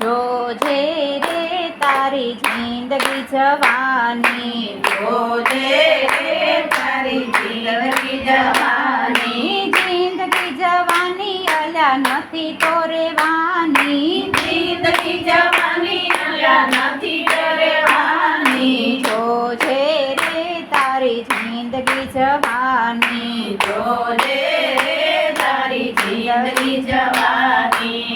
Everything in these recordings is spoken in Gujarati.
જોજે રે તારી જિંદગી જવાની જોજે રે તારી જિંદગી જવાની જિંદગી જવાની અલા નથી તો રેવાની જિંદગી જવાની અલા નથી રહેવાની જોજે રે તારી જિંદગી જવાની જોજે રે તારી જિંદગી જવાની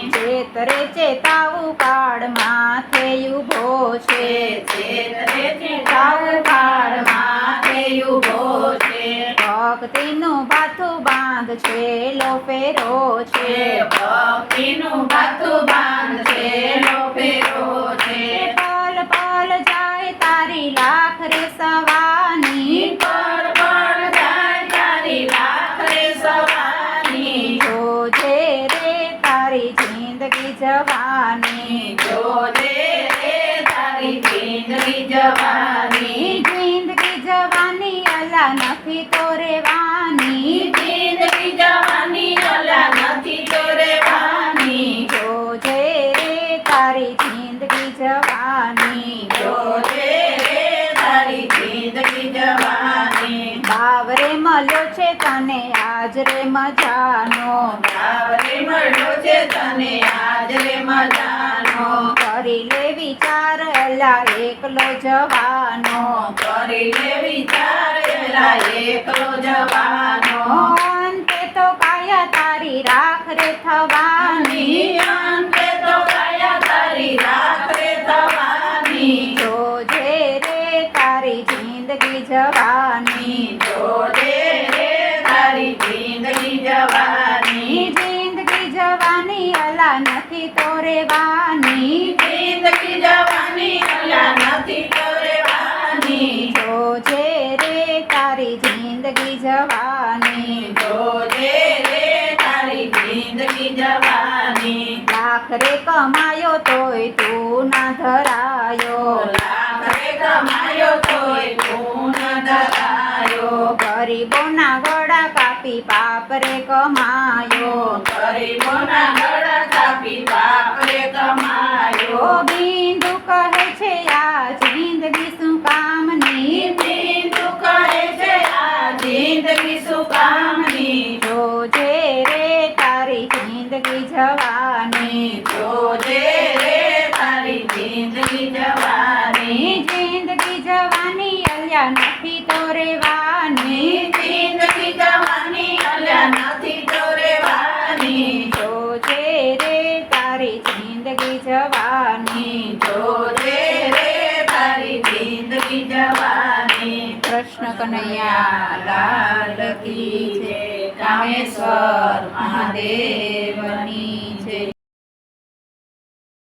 ચેતરે પાડ માથે ઊભો છે. તાવ પાડ માથે ઊભો છે. ભક્તિનું ભાથું બાંધ છે લો ફેરો છે. ભક્તિનું બાથું બાંધ લો ફેરો છે પલ પલ જાય તારી લાખ રે સવાની પર પર જાય તારી લાખ રે સવાની જોજે રે તારી જિંદગી જવાની જોજે રે તારી જિંદગી જવાની જિંદગી જવાની અલા નથી તો રેવાની જિંદગી જવાની અલા નથી તો રહેવાની જોજે રે તારી જિંદગી જવાની જોજે રે તારી જિંદગી જવાની બાવરે મળ્યો છે તને આજ રે મજાનો આવરે મળ્યો છે તને આજ રે મજાનો. કરી લે વિચાર અલા એકલો જવાનો. કરી લે વિચાર એલા એકલો જવાનો. અંતે તો કાયા તારી રાખ રે થવાની. અંતે તો કાયા તારી રાખ રે થવાની. જોજે રે તારી જિંદગી જવાની. જોજે રે તારી જિંદગી જવાની જિંદગી જવાની અલા નથી તો રેવાની જિંદગી જવાની અલ્લા નથી તો રહેવાની જોજે રે તારી જિંદગી જવાની. જોજે રે તારી જિંદગી જવાની. લાખ રે કમાયો તોય તું ના ધરાયો. લાખ રે કમાયો તોય તું ગરીબોના ગળા કાપી પાપ રે કમાયો. ગરીબોના ગળા કાપી પાપ રે કમાયો. બિંદુ કહે છે આ જિંદગી શું કામની. બિંદુ કહે છે આ જિંદગી શું કામની. જોજે રે તારી જિંદગી જવાની જોજે રે તારી જિંદગી જવાની જિંદગી જવાની અલ્યા નથી તો રેવાની. જિંદગી જવાની અલ્યા નથી તો રહેવાની જોજે રે તારી જિંદગી જવાની. જોજે રે તારી જિંદગી જવાની. કૃષ્ણ કનૈયા લાલ કી જય કામેશ્વર મહાદેવની